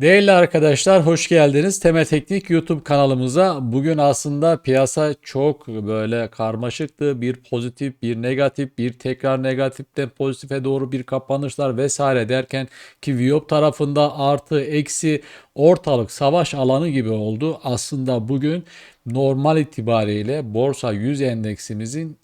Değerli arkadaşlar hoş geldiniz. Temel Teknik YouTube kanalımıza. Bugün aslında piyasa çok böyle karmaşıktı. Bir pozitif, bir negatif, bir tekrar negatiften pozitife doğru bir kapanışlar vesaire derken ki Viyop tarafında artı eksi ortalık savaş alanı gibi oldu. Aslında bugün normal itibariyle borsa 100 endeksimizin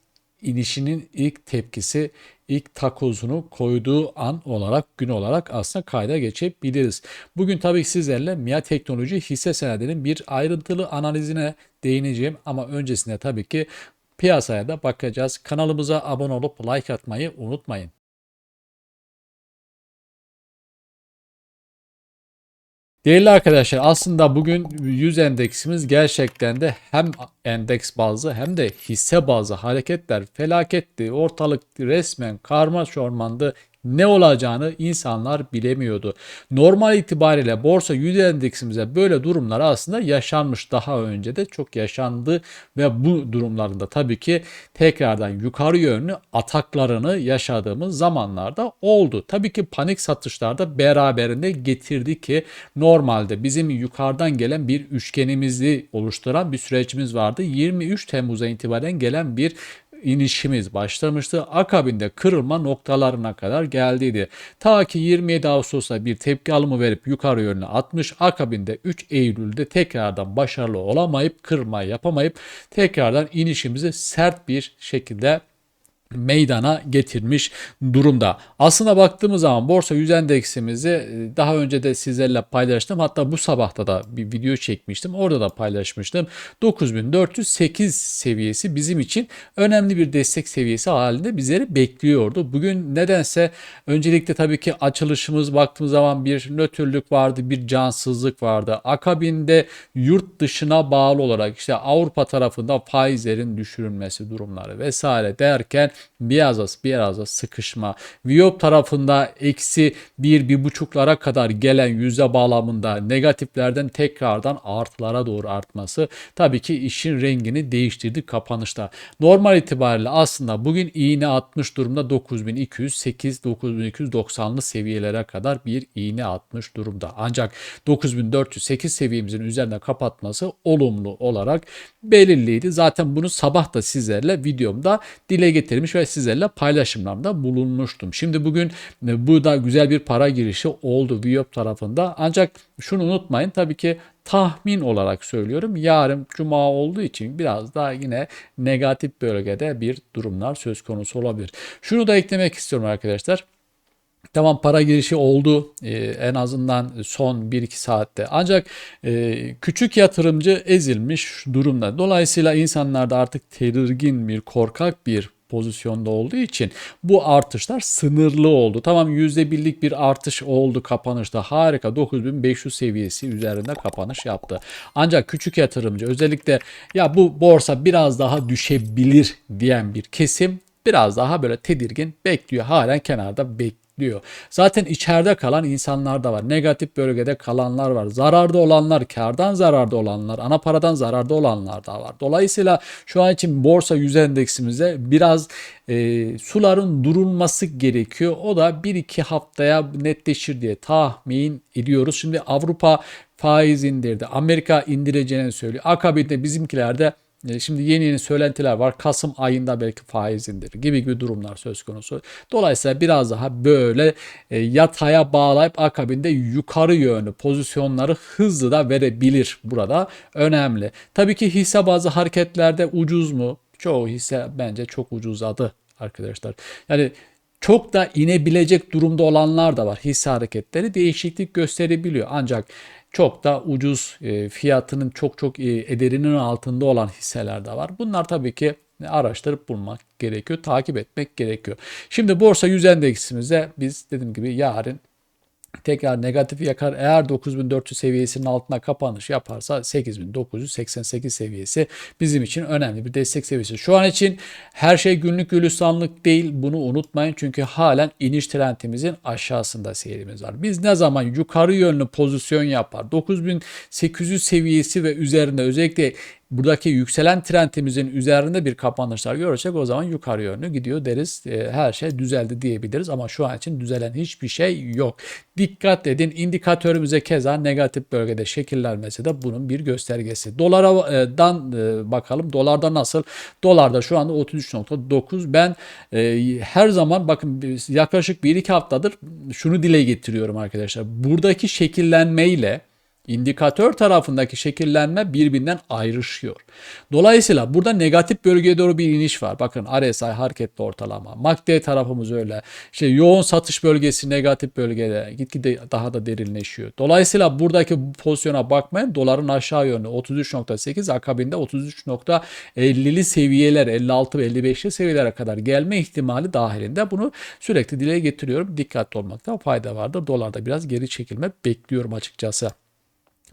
inişinin ilk tepkisi ilk takozunu koyduğu an olarak gün olarak aslında kayda geçebiliriz. Bugün tabii sizlerle MIA Teknoloji hisse senedinin bir ayrıntılı analizine değineceğim ama öncesinde tabii ki piyasaya da bakacağız. Kanalımıza abone olup like atmayı unutmayın. Değerli arkadaşlar aslında bugün 100 endeksimiz gerçekten de hem endeks bazlı hem de hisse bazlı hareketler felaketti. Ortalık resmen karma çormandı ne olacağını insanlar bilemiyordu. Normal itibariyle borsa 100 endeksimize böyle durumlar aslında yaşanmış daha önce de çok yaşandı ve bu durumlarda tabii ki tekrardan yukarı yönlü ataklarını yaşadığımız zamanlarda oldu. Tabii ki panik satışlarda beraberinde getirdi ki normalde bizim yukarıdan gelen bir üçgenimizi oluşturan bir sürecimiz vardı. 23 Temmuz'a itibaren gelen bir inişimiz başlamıştı. Akabinde kırılma noktalarına kadar geldiydi. Ta ki 27 Ağustos'ta bir tepki alımı verip yukarı yönüne atmış. Akabinde 3 Eylül'de tekrardan başarılı olamayıp kırılma yapamayıp tekrardan inişimizi sert bir şekilde meydana getirmiş durumda. Aslında baktığımız zaman borsa 100 endeksimizi e, daha önce de sizlerle paylaştım. Hatta bu sabahta da bir video çekmiştim. Orada da paylaşmıştım. 9408 seviyesi bizim için önemli bir destek seviyesi halinde bizleri bekliyordu. Bugün nedense öncelikle tabii ki açılışımız baktığımız zaman bir nötrlük vardı, bir cansızlık vardı. Akabinde yurt dışına bağlı olarak işte Avrupa tarafında faizlerin düşürülmesi durumları vesaire derken biraz az biraz az sıkışma. Viyop tarafında eksi bir, bir buçuklara kadar gelen yüzde bağlamında negatiflerden tekrardan artılara doğru artması tabii ki işin rengini değiştirdi kapanışta. Normal itibariyle aslında bugün iğne atmış durumda 9208 9290'lı seviyelere kadar bir iğne atmış durumda. Ancak 9408 seviyemizin üzerine kapatması olumlu olarak belirliydi. Zaten bunu sabah da sizlerle videomda dile getirmiş ve sizlerle paylaşımlarımda bulunmuştum. Şimdi bugün e, bu da güzel bir para girişi oldu Viyop tarafında. Ancak şunu unutmayın tabii ki tahmin olarak söylüyorum. Yarın cuma olduğu için biraz daha yine negatif bölgede bir durumlar söz konusu olabilir. Şunu da eklemek istiyorum arkadaşlar. Tamam para girişi oldu ee, en azından son 1-2 saatte. Ancak e, küçük yatırımcı ezilmiş durumda. Dolayısıyla insanlar da artık tedirgin bir korkak bir pozisyonda olduğu için bu artışlar sınırlı oldu. Tamam %1'lik bir artış oldu kapanışta harika 9500 seviyesi üzerinde kapanış yaptı. Ancak küçük yatırımcı özellikle ya bu borsa biraz daha düşebilir diyen bir kesim biraz daha böyle tedirgin bekliyor. Halen kenarda bekliyor. Zaten içeride kalan insanlar da var. Negatif bölgede kalanlar var. Zararda olanlar, kardan zararda olanlar, ana paradan zararda olanlar da var. Dolayısıyla şu an için borsa yüz endeksimize biraz e, suların durulması gerekiyor. O da 1-2 haftaya netleşir diye tahmin ediyoruz. Şimdi Avrupa faiz indirdi. Amerika indireceğini söylüyor. Akabinde bizimkiler de şimdi yeni yeni söylentiler var. Kasım ayında belki faiz indirir gibi gibi durumlar söz konusu. Dolayısıyla biraz daha böyle e, yataya bağlayıp akabinde yukarı yönlü pozisyonları hızlı da verebilir burada. Önemli. Tabii ki hisse bazı hareketlerde ucuz mu? Çoğu hisse bence çok ucuzladı arkadaşlar. Yani çok da inebilecek durumda olanlar da var. Hisse hareketleri değişiklik gösterebiliyor. Ancak çok da ucuz e, fiyatının çok çok e, ederinin altında olan hisseler de var. Bunlar tabii ki araştırıp bulmak gerekiyor, takip etmek gerekiyor. Şimdi borsa 100 endeksimizde biz dediğim gibi yarın tekrar negatif yakar. Eğer 9400 seviyesinin altına kapanış yaparsa 8988 seviyesi bizim için önemli bir destek seviyesi. Şu an için her şey günlük gülistanlık değil. Bunu unutmayın. Çünkü halen iniş trendimizin aşağısında seyrimiz var. Biz ne zaman yukarı yönlü pozisyon yapar 9800 seviyesi ve üzerinde özellikle buradaki yükselen trendimizin üzerinde bir kapanışlar görürsek o zaman yukarı yönlü gidiyor deriz. E, her şey düzeldi diyebiliriz ama şu an için düzelen hiçbir şey yok. Dikkat edin indikatörümüze keza negatif bölgede şekillenmesi de bunun bir göstergesi. Dolardan e, bakalım. Dolarda nasıl? Dolarda şu anda 33.9. Ben e, her zaman bakın yaklaşık 1-2 haftadır şunu dile getiriyorum arkadaşlar. Buradaki şekillenmeyle İndikatör tarafındaki şekillenme birbirinden ayrışıyor. Dolayısıyla burada negatif bölgeye doğru bir iniş var. Bakın RSI hareketli ortalama. MACD tarafımız öyle. İşte yoğun satış bölgesi negatif bölgede gitgide daha da derinleşiyor. Dolayısıyla buradaki pozisyona bakmayın. Doların aşağı yönlü 33.8 akabinde 33.50'li seviyeler 56 ve 55'li seviyelere kadar gelme ihtimali dahilinde bunu sürekli dile getiriyorum. Dikkatli olmakta fayda vardır. Dolarda biraz geri çekilme bekliyorum açıkçası.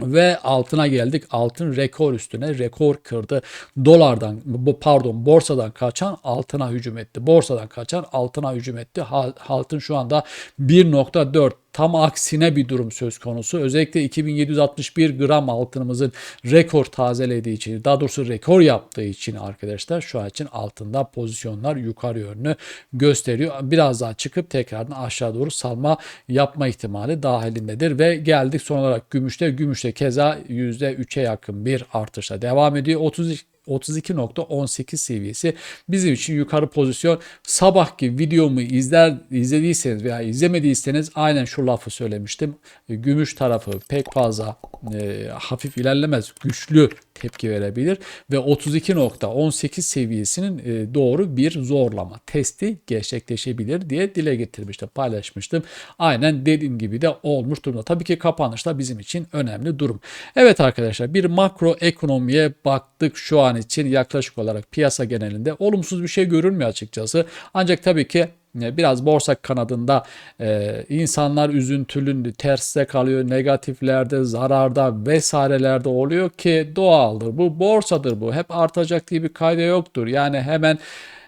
Ve altına geldik. Altın rekor üstüne rekor kırdı. Dolardan bu pardon borsadan kaçan altına hücum etti. Borsadan kaçan altına hücum etti. Altın şu anda 1.4 tam aksine bir durum söz konusu. Özellikle 2761 gram altınımızın rekor tazelediği için, daha doğrusu rekor yaptığı için arkadaşlar şu an için altında pozisyonlar yukarı yönlü gösteriyor. Biraz daha çıkıp tekrardan aşağı doğru salma yapma ihtimali dahilindedir ve geldik son olarak gümüşte. Gümüşte keza %3'e yakın bir artışla devam ediyor. 30 32.18 seviyesi bizim için yukarı pozisyon. Sabahki videomu izler izlediyseniz veya izlemediyseniz aynen şu lafı söylemiştim. Gümüş tarafı pek fazla e, hafif ilerlemez. Güçlü tepki verebilir ve 32.18 seviyesinin e, doğru bir zorlama testi gerçekleşebilir diye dile getirmiştim, paylaşmıştım. Aynen dediğim gibi de olmuş durumda. Tabii ki kapanışta bizim için önemli durum. Evet arkadaşlar bir makro ekonomiye baktık şu an için yaklaşık olarak piyasa genelinde olumsuz bir şey görünmüyor açıkçası. Ancak tabii ki e, biraz borsa kanadında e, insanlar üzüntülü, terste kalıyor, negatiflerde, zararda vesairelerde oluyor ki doğaldır. Bu borsadır bu. Hep artacak diye bir kayda yoktur. Yani hemen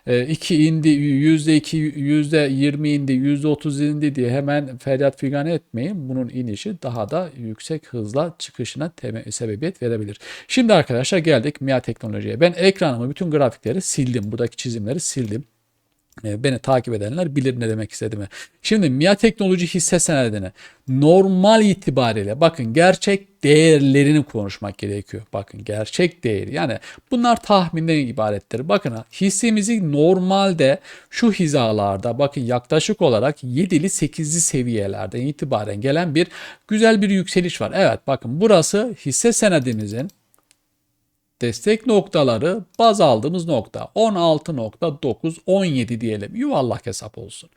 2 e, indi, yüzde iki, yüzde yirmi indi, yüzde otuz indi diye hemen feryat figan etmeyin. Bunun inişi daha da yüksek hızla çıkışına sebebiyet verebilir. Şimdi arkadaşlar geldik MIA teknolojiye. Ben ekranımı bütün grafikleri sildim. Buradaki çizimleri sildim. E, beni takip edenler bilir ne demek istediğimi. Şimdi MIA Teknoloji hisse senedine normal itibariyle bakın gerçek değerlerini konuşmak gerekiyor. Bakın gerçek değer yani bunlar tahminden ibarettir. Bakın hissemizi normalde şu hizalarda bakın yaklaşık olarak 7'li 8'li seviyelerden itibaren gelen bir güzel bir yükseliş var. Evet bakın burası hisse senedimizin destek noktaları baz aldığımız nokta 16.9 17 diyelim yuvarlak hesap olsun.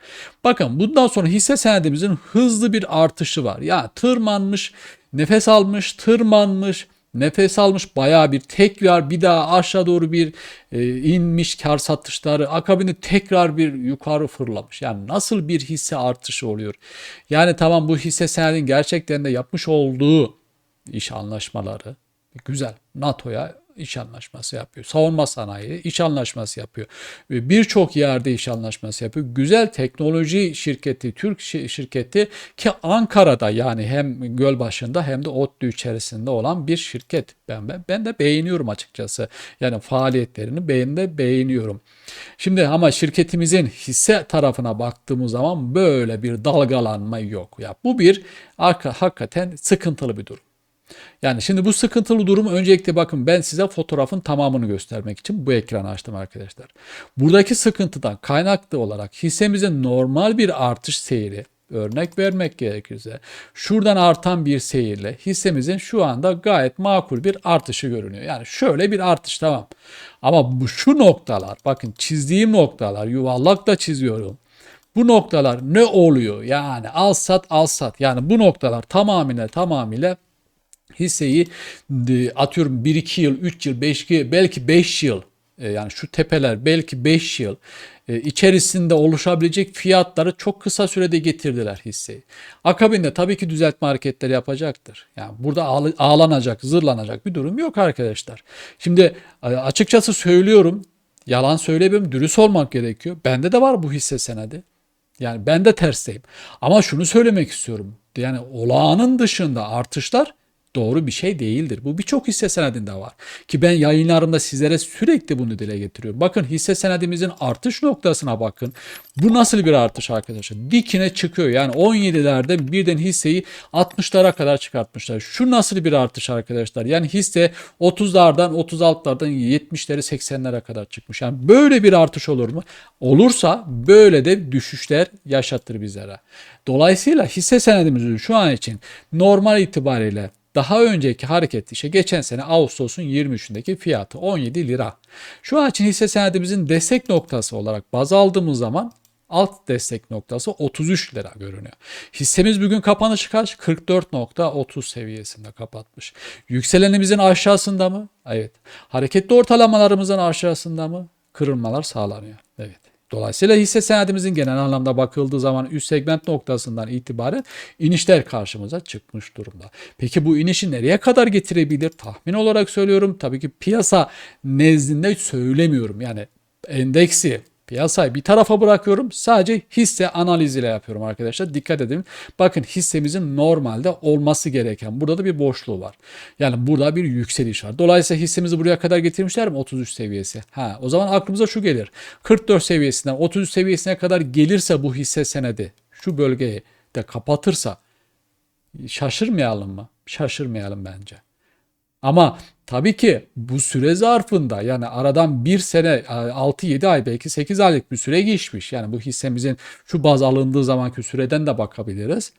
Bakın bundan sonra hisse senedimizin hızlı bir artışı var. Ya tırmanmış, nefes almış, tırmanmış, nefes almış baya bir tekrar bir daha aşağı doğru bir e, inmiş kar satışları akabinde tekrar bir yukarı fırlamış. Yani nasıl bir hisse artışı oluyor? Yani tamam bu hisse senedin gerçekten de yapmış olduğu iş anlaşmaları güzel. NATO'ya iş anlaşması yapıyor. Savunma sanayi iş anlaşması yapıyor. Birçok yerde iş anlaşması yapıyor. Güzel teknoloji şirketi, Türk şirketi ki Ankara'da yani hem Gölbaşı'nda hem de ODTÜ içerisinde olan bir şirket. Ben, ben, ben de beğeniyorum açıkçası. Yani faaliyetlerini ben de beğeniyorum. Şimdi ama şirketimizin hisse tarafına baktığımız zaman böyle bir dalgalanma yok. Ya bu bir hakikaten sıkıntılı bir durum. Yani şimdi bu sıkıntılı durum öncelikle bakın ben size fotoğrafın tamamını göstermek için bu ekranı açtım arkadaşlar. Buradaki sıkıntıdan kaynaklı olarak hissemizin normal bir artış seyri örnek vermek gerekirse şuradan artan bir seyirle hissemizin şu anda gayet makul bir artışı görünüyor. Yani şöyle bir artış tamam. Ama bu şu noktalar bakın çizdiğim noktalar yuvarlak da çiziyorum. Bu noktalar ne oluyor? Yani al sat al sat. Yani bu noktalar tamamıyla tamamıyla hisseyi atıyorum 1-2 yıl, 3 yıl, 5 yıl, belki 5 yıl e, yani şu tepeler belki 5 yıl e, içerisinde oluşabilecek fiyatları çok kısa sürede getirdiler hisseyi. Akabinde tabii ki düzeltme hareketleri yapacaktır. Yani burada ağlanacak, zırlanacak bir durum yok arkadaşlar. Şimdi e, açıkçası söylüyorum, yalan söylemiyorum, dürüst olmak gerekiyor. Bende de var bu hisse senedi. Yani ben de tersteyim. Ama şunu söylemek istiyorum. Yani olağanın dışında artışlar doğru bir şey değildir. Bu birçok hisse senedinde var. Ki ben yayınlarımda sizlere sürekli bunu dile getiriyorum. Bakın hisse senedimizin artış noktasına bakın. Bu nasıl bir artış arkadaşlar? Dikine çıkıyor. Yani 17'lerde birden hisseyi 60'lara kadar çıkartmışlar. Şu nasıl bir artış arkadaşlar? Yani hisse 30'lardan 36'lardan 70'lere 80'lere kadar çıkmış. Yani böyle bir artış olur mu? Olursa böyle de düşüşler yaşatır bizlere. Dolayısıyla hisse senedimizin şu an için normal itibariyle daha önceki hareket işte geçen sene Ağustos'un 23'ündeki fiyatı 17 lira. Şu an için hisse senedimizin destek noktası olarak baz aldığımız zaman alt destek noktası 33 lira görünüyor. Hissemiz bugün kapanışı kaç? 44.30 seviyesinde kapatmış. Yükselenimizin aşağısında mı? Evet. Hareketli ortalamalarımızın aşağısında mı? Kırılmalar sağlanıyor. Evet. Dolayısıyla hisse senedimizin genel anlamda bakıldığı zaman üst segment noktasından itibaren inişler karşımıza çıkmış durumda. Peki bu inişi nereye kadar getirebilir? Tahmin olarak söylüyorum. Tabii ki piyasa nezdinde söylemiyorum. Yani endeksi Piyasayı bir tarafa bırakıyorum. Sadece hisse analiziyle yapıyorum arkadaşlar. Dikkat edin. Bakın hissemizin normalde olması gereken. Burada da bir boşluğu var. Yani burada bir yükseliş var. Dolayısıyla hissemizi buraya kadar getirmişler mi? 33 seviyesi. Ha, o zaman aklımıza şu gelir. 44 seviyesinden 33 seviyesine kadar gelirse bu hisse senedi şu bölgeyi de kapatırsa şaşırmayalım mı? Şaşırmayalım bence. Ama tabii ki bu süre zarfında yani aradan bir sene 6-7 ay belki 8 aylık bir süre geçmiş. Yani bu hissemizin şu baz alındığı zamanki süreden de bakabiliriz.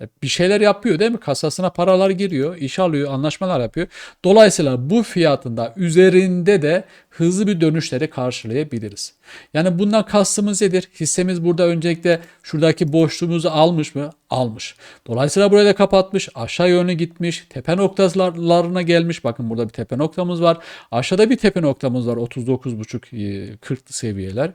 E, bir şeyler yapıyor değil mi? Kasasına paralar giriyor, iş alıyor, anlaşmalar yapıyor. Dolayısıyla bu fiyatında üzerinde de hızlı bir dönüşleri karşılayabiliriz. Yani bundan kastımız nedir? Hissemiz burada öncelikle şuradaki boşluğumuzu almış mı? Almış. Dolayısıyla burayı da kapatmış. Aşağı yönlü gitmiş. Tepe noktalarına gelmiş. Bakın burada bir tepe noktamız var. Aşağıda bir tepe noktamız var. 39,5 40 seviyeler.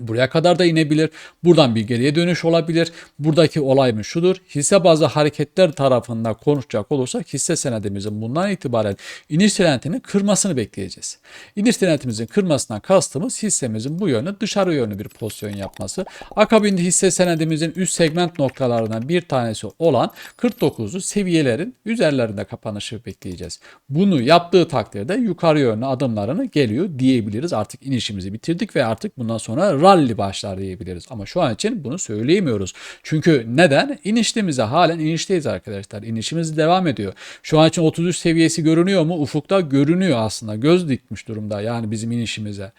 Buraya kadar da inebilir. Buradan bir geriye dönüş olabilir. Buradaki olay mı şudur? Hisse bazı hareketler tarafında konuşacak olursak hisse senedimizin bundan itibaren iniş trendini kırmasını bekleyeceğiz. İniş trendimizin kırmasından kastımız hissemizin bu yönde dışarı yönlü bir pozisyon yapması. Akabinde hisse senedimizin üst segment noktalarından bir tanesi olan 49'lu seviyelerin üzerlerinde kapanışı bekleyeceğiz. Bunu yaptığı takdirde yukarı yönlü adımlarını geliyor diyebiliriz. Artık inişimizi bitirdik ve artık bundan sonra rally başlar diyebiliriz. Ama şu an için bunu söyleyemiyoruz. Çünkü neden? İnişimize halen inişteyiz arkadaşlar. İnişimiz devam ediyor. Şu an için 33 seviyesi görünüyor mu? Ufukta görünüyor aslında. Göz dikmiş durumda yani bizim inişimize.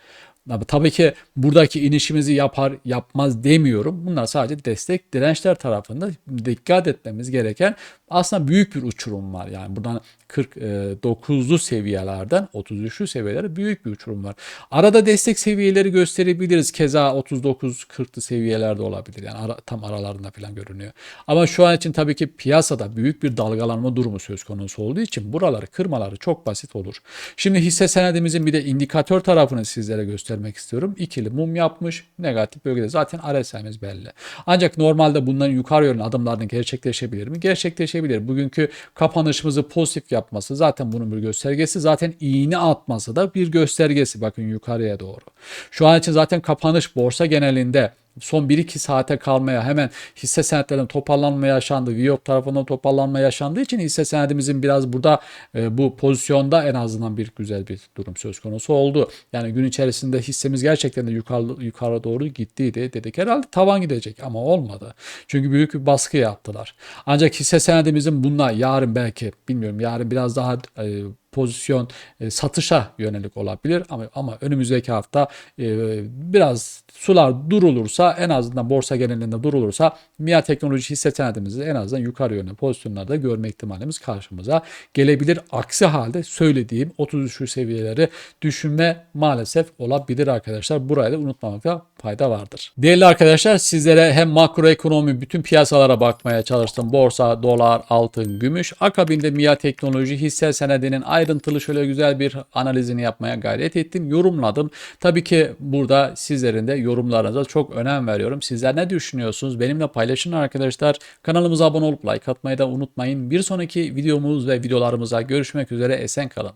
Tabii ki buradaki inişimizi yapar yapmaz demiyorum. Bunlar sadece destek dirençler tarafında dikkat etmemiz gereken aslında büyük bir uçurum var. Yani buradan 49'lu seviyelerden 33'lü seviyelere büyük bir uçurum var. Arada destek seviyeleri gösterebiliriz. Keza 39-40'lı seviyelerde olabilir. Yani ara, tam aralarında falan görünüyor. Ama şu an için tabii ki piyasada büyük bir dalgalanma durumu söz konusu olduğu için buraları kırmaları çok basit olur. Şimdi hisse senedimizin bir de indikatör tarafını sizlere göstermek istiyorum. İkili mum yapmış. Negatif bölgede zaten RSI'miz belli. Ancak normalde bunların yukarı yönlü adımlarının gerçekleşebilir mi? Gerçekleşebilir. Bugünkü kapanışımızı pozitif yap yapması zaten bunun bir göstergesi. Zaten iğne atması da bir göstergesi bakın yukarıya doğru. Şu an için zaten kapanış borsa genelinde son 1-2 saate kalmaya hemen hisse senetlerinin toparlanma yaşandı. Viyop tarafından toparlanma yaşandığı için hisse senedimizin biraz burada e, bu pozisyonda en azından bir güzel bir durum söz konusu oldu. Yani gün içerisinde hissemiz gerçekten de yukarı, yukarı doğru gittiydi. Dedik herhalde tavan gidecek ama olmadı. Çünkü büyük bir baskı yaptılar. Ancak hisse senedimizin bununla yarın belki bilmiyorum yarın biraz daha e, pozisyon e, satışa yönelik olabilir ama ama önümüzdeki hafta e, biraz sular durulursa en azından borsa genelinde durulursa MIA teknoloji hisse senedimizi en azından yukarı yönlü pozisyonlarda görme ihtimalimiz karşımıza gelebilir. Aksi halde söylediğim 33 seviyeleri düşünme maalesef olabilir arkadaşlar. Burayı da unutmamakta fayda vardır. Değerli arkadaşlar sizlere hem makroekonomi bütün piyasalara bakmaya çalıştım. Borsa, dolar, altın, gümüş. Akabinde MIA teknoloji hisse senedinin ayrıntılı şöyle güzel bir analizini yapmaya gayret ettim. Yorumladım. Tabii ki burada sizlerin de yorumlarınıza çok önem veriyorum. Sizler ne düşünüyorsunuz? Benimle paylaşın arkadaşlar. Kanalımıza abone olup like atmayı da unutmayın. Bir sonraki videomuz ve videolarımıza görüşmek üzere. Esen kalın.